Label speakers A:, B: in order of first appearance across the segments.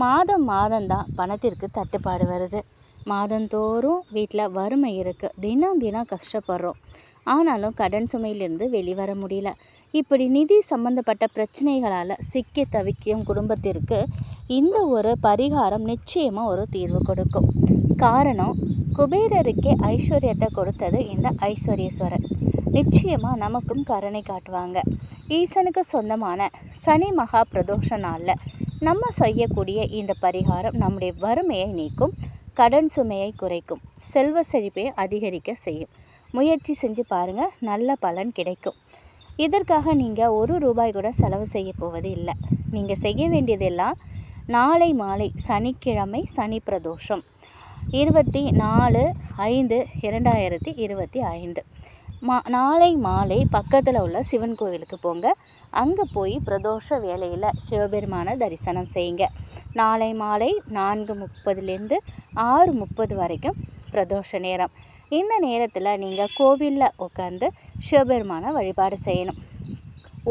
A: மாதம் மாதம்தான் பணத்திற்கு தட்டுப்பாடு வருது. மாதந்தோறும் வீட்டில் வறுமை இருக்குது தினம் தினம் கஷ்டப்படுறோம். ஆனாலும் கடன் சுமையிலிருந்து வெளிவர முடியல. இப்படி நிதி சம்பந்தப்பட்ட பிரச்சனைகளால் சிக்கி தவிக்கும் குடும்பத்திற்கு இந்த ஒரு பரிகாரம் நிச்சயமாக ஒரு தீர்வு கொடுக்கும். காரணம் குபேரருக்கே ஐஸ்வர்யத்தை கொடுத்தது இந்த ஐஸ்வர்யேஸ்வரர். நிச்சயமாக நமக்கும் கருணை காட்டுவாங்க. ஈசனுக்கு சொந்தமான சனி மகா பிரதோஷ நாளில் நம்ம செய்யக்கூடிய இந்த பரிகாரம் நம்முடைய வறுமையை நீக்கும் கடன் சுமையை குறைக்கும் செல்வ செழிப்பை அதிகரிக்க செய்யும். முயற்சி செஞ்சு பாருங்கள் நல்ல பலன் கிடைக்கும். இதற்காக நீங்கள் ஒரு ரூபாய் கூட செலவு செய்ய போவது இல்லை. நீங்கள் செய்ய வேண்டியதெல்லாம் நாளை மாலை சனிக்கிழமை சனி பிரதோஷம். இருபத்தி நாலு ஐந்து இரண்டாயிரத்தி இருபத்தி ஐந்து. மா நாளை மாலை பக்கத்தில் உள்ள சிவன் கோவிலுக்கு போங்க. அங்கே போய் பிரதோஷ வேலையில் சிவபெருமானை தரிசனம் செய்யுங்க. நாளை மாலை நான்கு முப்பதுலேருந்து ஆறு முப்பது வரைக்கும் பிரதோஷ நேரம். இந்த நேரத்தில் நீங்கள் கோவிலில் உட்காந்து சிவபெருமானை வழிபாடு செய்யணும்.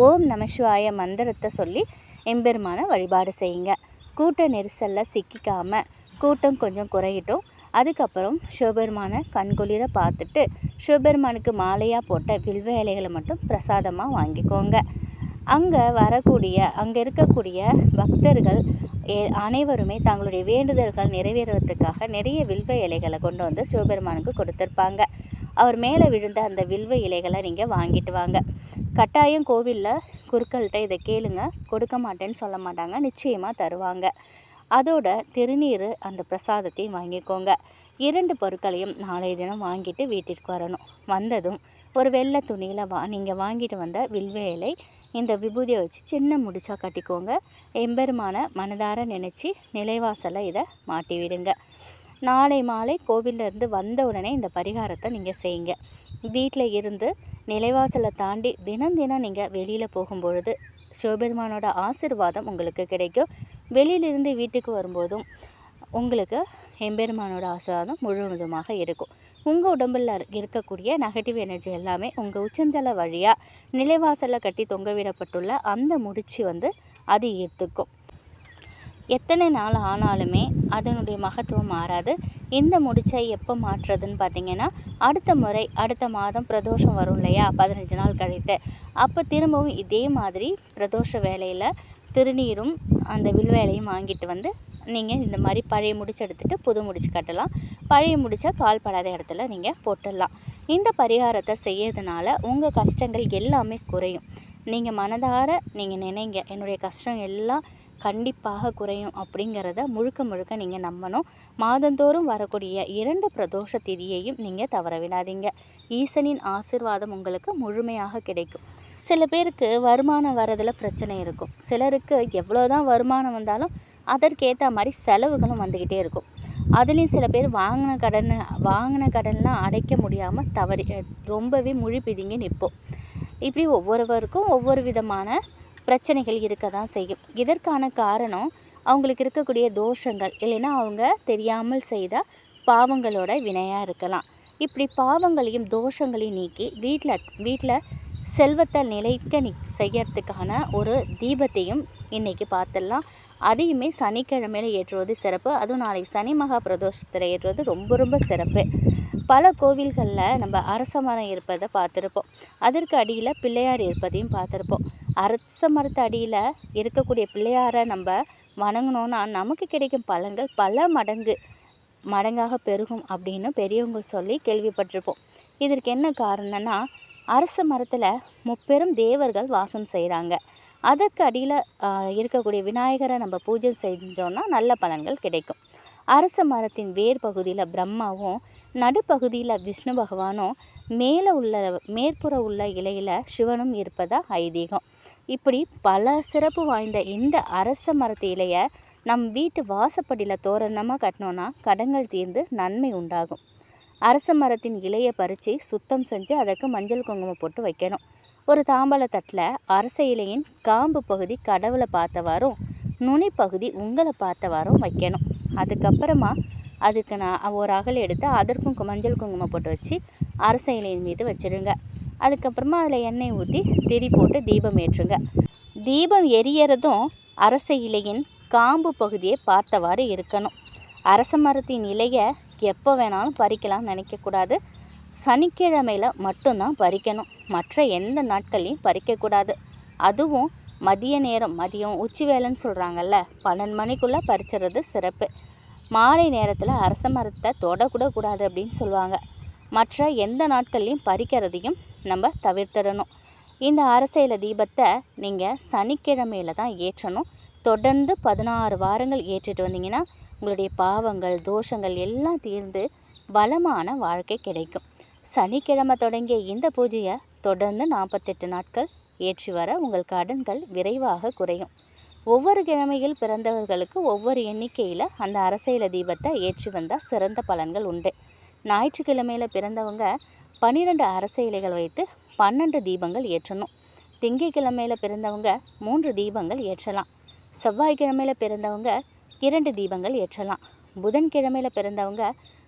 A: ஓம் நமசிவாய மந்திரத்தை சொல்லி எம்பெருமானை வழிபாடு செய்யுங்க. கூட்ட நெரிசலில் சிக்கிக்காமல் கூட்டம் கொஞ்சம் குறையிட்டும். அதுக்கப்புறம் சிவபெருமானை கண்குளிர பார்த்துட்டு சிவபெருமானுக்கு மாலையாக போட்ட வில்வ இலைகளை மட்டும் பிரசாதமாக வாங்கிக்கோங்க. அங்கே வரக்கூடிய அங்கே இருக்கக்கூடிய பக்தர்கள் அனைவருமே தங்களுடைய வேண்டுதல்கள் நிறைவேறுவதற்காக நிறைய வில்வ இலைகளை கொண்டு வந்து சிவபெருமானுக்கு கொடுத்துருப்பாங்க. அவர் மேலே விழுந்த அந்த வில்வ இலைகளை நீங்கள் வாங்கிட்டு வாங்க. கட்டாயம் கோவிலில் குருக்கள்கிட்ட இதை கேளுங்க. கொடுக்க மாட்டேன்னு சொல்ல மாட்டாங்க. நிச்சயமாக தருவாங்க. அதோட திருநீர் அந்த பிரசாதத்தையும் வாங்கிக்கோங்க. இரண்டு பொருட்களையும் நாளைய தினம் வாங்கிட்டு வீட்டிற்கு வரணும். வந்ததும் ஒரு வெள்ளை துணியில் வா நீங்கள் வாங்கிட்டு வந்த வில்வேலை இந்த விபூதியை வச்சு சின்ன முடிச்சா கட்டிக்கோங்க. எம்பெருமான மனதார நினச்சி நிலைவாசலில் இதை மாட்டி விடுங்க நாளை மாலை கோவில்ல வந்த உடனே இந்த பரிகாரத்தை நீங்கள் செய்யுங்க. வீட்டில் இருந்து நிலைவாசலை தாண்டி தினம் தினம் நீங்கள் வெளியில் போகும்பொழுது சிவபெருமானோட ஆசிர்வாதம் உங்களுக்கு கிடைக்கும். வெளியிலிருந்து வீட்டுக்கு வரும்போதும் உங்களுக்கு எம்பெருமானோட ஆசீர்வாதம் முழுவதுமாக இருக்கும். உங்கள் உடம்பில் இருக்கக்கூடிய நெகட்டிவ் எனர்ஜி எல்லாமே உங்கள் உச்சந்தலை வழியாக நிலைவாசலில் கட்டி தொங்கவிடப்பட்டுள்ள அந்த முடிச்சு வந்து அது ஈர்த்துக்கும். எத்தனை நாள் ஆனாலுமே அதனுடைய மகத்துவம் மாறாது. இந்த முடிச்சை எப்போ மாற்றுறதுன்னு பார்த்தீங்கன்னா அடுத்த முறை அடுத்த மாதம் பிரதோஷம் வரும் இல்லையா? பதினஞ்சு நாள் கழித்து. அப்போ திரும்பவும் இதே மாதிரி பிரதோஷ வேலையில் திருநீரும் அந்த வில்வேலையும் வாங்கிட்டு வந்து நீங்கள் இந்த மாதிரி பழைய முடிச்சு எடுத்துகிட்டு புது முடிச்சு கட்டலாம். பழைய முடிச்சா கால் படாத இடத்துல நீங்கள் போட்டுடலாம். இந்த பரிகாரத்தை செய்யறதுனால உங்கள் கஷ்டங்கள் எல்லாமே குறையும். நீங்கள் மனதார நீங்கள் நினைங்க என்னுடைய கஷ்டம் எல்லாம் கண்டிப்பாக குறையும் அப்படிங்கிறத முழுக்க முழுக்க நீங்கள் நம்பணும். மாதந்தோறும் வரக்கூடிய இரண்டு பிரதோஷ திதியையும் நீங்கள் தவற விடாதீங்க. ஈசனின் ஆசிர்வாதம் உங்களுக்கு முழுமையாக கிடைக்கும். சில பேருக்கு வருமானம் வரதில் பிரச்சனை இருக்கும். சிலருக்கு எவ்வளோதான் வருமானம் வந்தாலும் அதற்கேற்ற மாதிரி செலவுகளும் வந்துக்கிட்டே இருக்கும். அதுலேயும் சில பேர் வாங்கின கடன் வாங்கின கடன்லாம் அடைக்க முடியாமல் தவறி ரொம்பவே முழி பிதுங்கி நிற்போம். இப்படி ஒவ்வொருவருக்கும் ஒவ்வொரு விதமான பிரச்சனைகள் இருக்க தான் செய்யும். இதற்கான காரணம் அவங்களுக்கு இருக்கக்கூடிய தோஷங்கள். இல்லைன்னா அவங்க தெரியாமல் செய்த பாவங்களோட வினையாக இருக்கலாம். இப்படி பாவங்களையும் தோஷங்களையும் நீக்கி வீட்டில் வீட்டில் செல்வத்தை நிலைக்க நி செய்யறதுக்கான ஒரு தீபத்தையும் இன்றைக்கி பார்த்துடலாம். அதையுமே சனிக்கிழமையில ஏற்றுவது சிறப்பு. அதுவும் நாளைக்கு சனி மகா பிரதோஷத்தில் ஏற்றுவது ரொம்ப ரொம்ப சிறப்பு. பல கோவில்களில் நம்ம அரச மரம் இருப்பதை பார்த்துருப்போம். அதற்கு அடியில் பிள்ளையார் இருப்பதையும் பார்த்துருப்போம். அரச மரத்து அடியில் இருக்கக்கூடிய பிள்ளையாரை நம்ம வணங்கினோன்னா நமக்கு கிடைக்கும் பலன்கள் பல மடங்கு மடங்காக பெருகும் அப்படின்னு பெரியவங்க சொல்லி கேள்விப்பட்டிருப்போம். இதற்கு என்ன காரணம்னா அரச மரத்தில் முப்பெரும் தேவர்கள் வாசம் செய்கிறாங்க அதற்கு அடியில் இருக்கக்கூடிய விநாயகரை நம்ம பூஜை செஞ்சோன்னா நல்ல பலன்கள் கிடைக்கும். அரச மரத்தின் வேர் பகுதியில் பிரம்மாவும் நடுப்பகுதியில் விஷ்ணு பகவானும் மேலே உள்ள மேற்புற உள்ள இலையில் சிவனும் இருப்பதாக ஐதீகம். இப்படி பல சிறப்பு வாய்ந்த இந்த அரச மரத்து இலையை நம் வீட்டு வாசப்படியில் தோரணமாக கட்டினோன்னா கடங்கள் தீர்ந்து நன்மை உண்டாகும். அரச மரத்தின் இலையை பறித்து சுத்தம் செஞ்சு அதற்கு மஞ்சள் குங்குமம் போட்டு வைக்கணும். ஒரு தாம்பாள தட்டில் அரச இலையின் காம்பு பகுதி கடவுளை பார்த்தவாறும் நுனி பகுதி உங்களை பார்த்தவாறும் வைக்கணும். அதுக்கப்புறமா அதுக்கு நான் ஒரு அகல் எடுத்து அதற்கும் மஞ்சள் குங்குமம் போட்டு வச்சு அரச இலையின் மீது வச்சிடுங்க அதுக்கப்புறமா அதில் எண்ணெய் ஊற்றி திரி போட்டு தீபம் ஏற்றுங்க. தீபம் எரியறதும் அரச இலையின் காம்பு பகுதியை பார்த்தவாறு இருக்கணும். அரச மரத்தின் இலையை எப்போ வேணாலும் பறிக்கலாம்னு நினைக்கக்கூடாது. சனிக்கிழமையில் மட்டும்தான் பறிக்கணும். மற்ற எந்த நாட்கள்லையும் பறிக்கக்கூடாது. அதுவும் மதிய நேரம் மதியம் உச்சி வேலைன்னு சொல்கிறாங்கல்ல பன்னெண்டு மணிக்குள்ளே பறிச்சிடுறது சிறப்பு. மாலை நேரத்தில் அரச மரத்தை தொடக்கூட கூடாது அப்படின்னு சொல்லுவாங்க. மற்ற எந்த நாட்கள்லையும் பறிக்கிறதையும் நம்ம தவிர்த்திடணும். இந்த அரசியல தீபத்தை நீங்கள் சனிக்கிழமையில் தான் ஏற்றணும். தொடர்ந்து பதினாறு வாரங்கள் ஏற்றிட்டு வந்தீங்கன்னா உங்களுடைய பாவங்கள் தோஷங்கள் எல்லாம் தீர்ந்து வளமான வாழ்க்கை கிடைக்கும். சனிக்கிழமை தொடங்கிய இந்த பூஜையை தொடர்ந்து நாற்பத்தெட்டு நாட்கள் ஏற்றி வர உங்கள் கடன்கள் விரைவாக குறையும். ஒவ்வொரு கிழமையில் பிறந்தவர்களுக்கு ஒவ்வொரு எண்ணிக்கையில் அந்த அரசியல தீபத்தை ஏற்றி வந்தால் சிறந்த பலன்கள் உண்டு. ஞாயிற்றுக்கிழமையில் பிறந்தவங்க பன்னிரெண்டு அரசியலைகள் வைத்து பன்னெண்டு தீபங்கள் ஏற்றணும். திங்கட்கிழமையில் பிறந்தவங்க மூன்று தீபங்கள் ஏற்றலாம். செவ்வாய்க்கிழமையில் பிறந்தவங்க இரண்டு தீபங்கள் ஏற்றலாம். புதன்கிழமையில் பிறந்தவங்க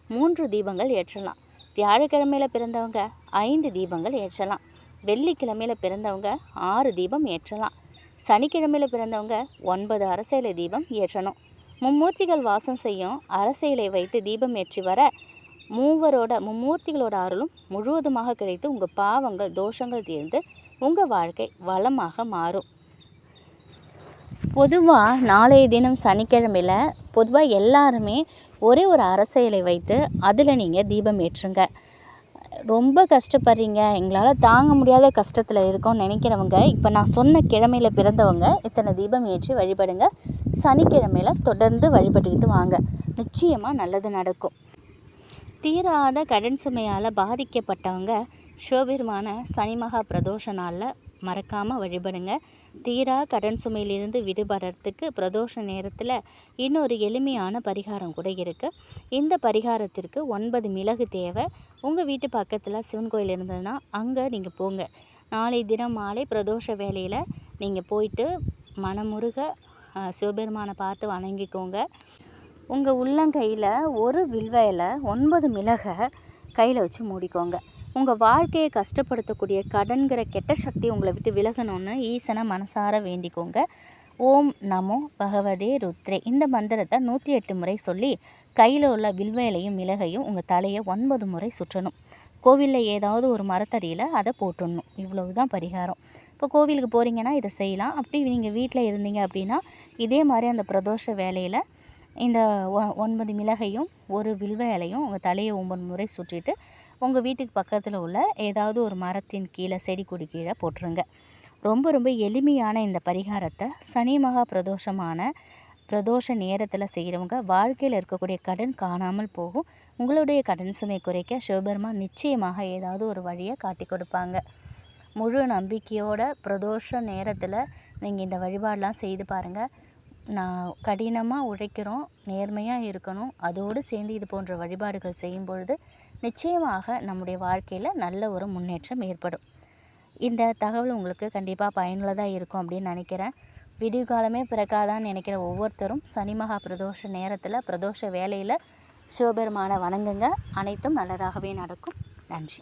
A: மூன்று தீபங்கள் ஏற்றலாம். வியாழக்கிழமையில் பிறந்தவங்க ஐந்து தீபங்கள் ஏற்றலாம். வெள்ளிக்கிழமையில் பிறந்தவங்க ஆறு தீபம் ஏற்றலாம். சனிக்கிழமையில் பிறந்தவங்க ஒன்பது அரசியலை தீபம் ஏற்றணும். மும்மூர்த்திகள் வாசம் செய்யும் அரசியலை வைத்து தீபம் ஏற்றி வர மூவரோட மும்மூர்த்திகளோட அருளும் முழுவதுமாக கிடைத்து உங்கள் பாவங்கள் தோஷங்கள் தீர்ந்து உங்கள் வாழ்க்கை வளமாக மாறும். பொதுவாக நாளைய தினம் சனிக்கிழமையில் பொதுவாக எல்லாருமே ஒரே ஒரு அரசியலை வைத்து அதில் நீங்கள் தீபம் ஏற்றுங்க. ரொம்ப கஷ்டப்படுறீங்க. எங்களால் தாங்க முடியாத கஷ்டத்தில் இருக்கோம்னு நினைக்கிறவங்க இப்போ நான் சொன்ன கிழமையில் பிறந்தவங்க இத்தனை தீபம் ஏற்றி வழிபடுங்க. சனிக்கிழமையில் தொடர்ந்து வழிபட்டுக்கிட்டு வாங்க. நிச்சயமாக நல்லது நடக்கும். தீராத கடன் சுமையால் பாதிக்கப்பட்டவங்க சிவபெருமான சனிமகா பிரதோஷ நாளில் மறக்காமல் வழிபடுங்க. தீரா கடன் சுமையிலிருந்து விடுபடுறதுக்கு பிரதோஷ நேரத்தில் இன்னொரு எளிமையான பரிகாரம் கூட இருக்குது இந்த பரிகாரத்திற்கு ஒன்பது மிளகு தேவை. உங்கள் வீட்டு பக்கத்தில் சிவன் கோயில் இருந்ததுன்னா அங்கே நீங்கள் போங்க. நாளை தினம் மாலை பிரதோஷ வேலையில் நீங்கள் போயிட்டு மனமுருக சிவபெருமானை பார்த்து வணங்கிக்கோங்க. உங்கள் உள்ளங்கையில் ஒரு வில்வையில் ஒன்பது மிளகை கையில் வச்சு மூடிக்கோங்க. உங்கள் வாழ்க்கையை கஷ்டப்படுத்தக்கூடிய கடன்கிற கெட்ட சக்தி உங்களை விட்டு விலகணும்னு ஈசனை மனசார வேண்டிக்கோங்க. ஓம் நமோ பகவதே ருத்ரே. இந்த மந்திரத்தை நூற்றி எட்டு முறை சொல்லி கையில் உள்ள வில்வேலையும் மிளகையும் உங்கள் தலையை ஒன்பது முறை சுற்றணும். கோவிலில் ஏதாவது ஒரு மரத்தடியில் அதை போட்டுடணும். இவ்வளவு தான் பரிகாரம். இப்போ கோவிலுக்கு போகிறீங்கன்னா இதை செய்யலாம். அப்படி நீங்கள் வீட்டில் இருந்தீங்க அப்படின்னா இதே மாதிரி அந்த பிரதோஷ வேலையில் இந்த ஒ ஒன்பது மிளகையும் ஒரு வில்வ இலையும் உங்கள் தலையை ஒன்பது முறை சுற்றிட்டு உங்கள் வீட்டுக்கு பக்கத்தில் உள்ள ஏதாவது ஒரு மரத்தின் கீழே செடி கொடி கீழே போட்டுருங்க. ரொம்ப ரொம்ப எளிமையான இந்த பரிகாரத்தை சனி மகா பிரதோஷமான பிரதோஷ நேரத்தில் செய்கிறவங்க வாழ்க்கையில் இருக்கக்கூடிய கடன் காணாமல் போகும். உங்களுடைய கடன் சுமை குறைக்க சிவபெருமா நிச்சயமாக ஏதாவது ஒரு வழியை காட்டி கொடுப்பாங்க. முழு நம்பிக்கையோட பிரதோஷ நேரத்தில் நீங்கள் இந்த வழிபாடெலாம் செய்து பாருங்கள் நான் கடினமாக உழைக்கிறோம் நேர்மையாக இருக்கணும் அதோடு சேர்ந்து இது போன்ற வழிபாடுகள் செய்யும் பொழுது நிச்சயமாக நம்முடைய வாழ்க்கையில் நல்ல ஒரு முன்னேற்றம் ஏற்படும். இந்த தகவல் உங்களுக்கு கண்டிப்பாக பயனுள்ளதாக இருக்கும் அப்படின்னு நினைக்கிறேன். விடிவு காலமே பிறக்காதான்னு நினைக்கிற ஒவ்வொருத்தரும் சனி மகா பிரதோஷ நேரத்தில் பிரதோஷ வேலையில் சிவபெருமான வணங்குங்க. அனைத்தும் நல்லதாகவே நடக்கும். நன்றி.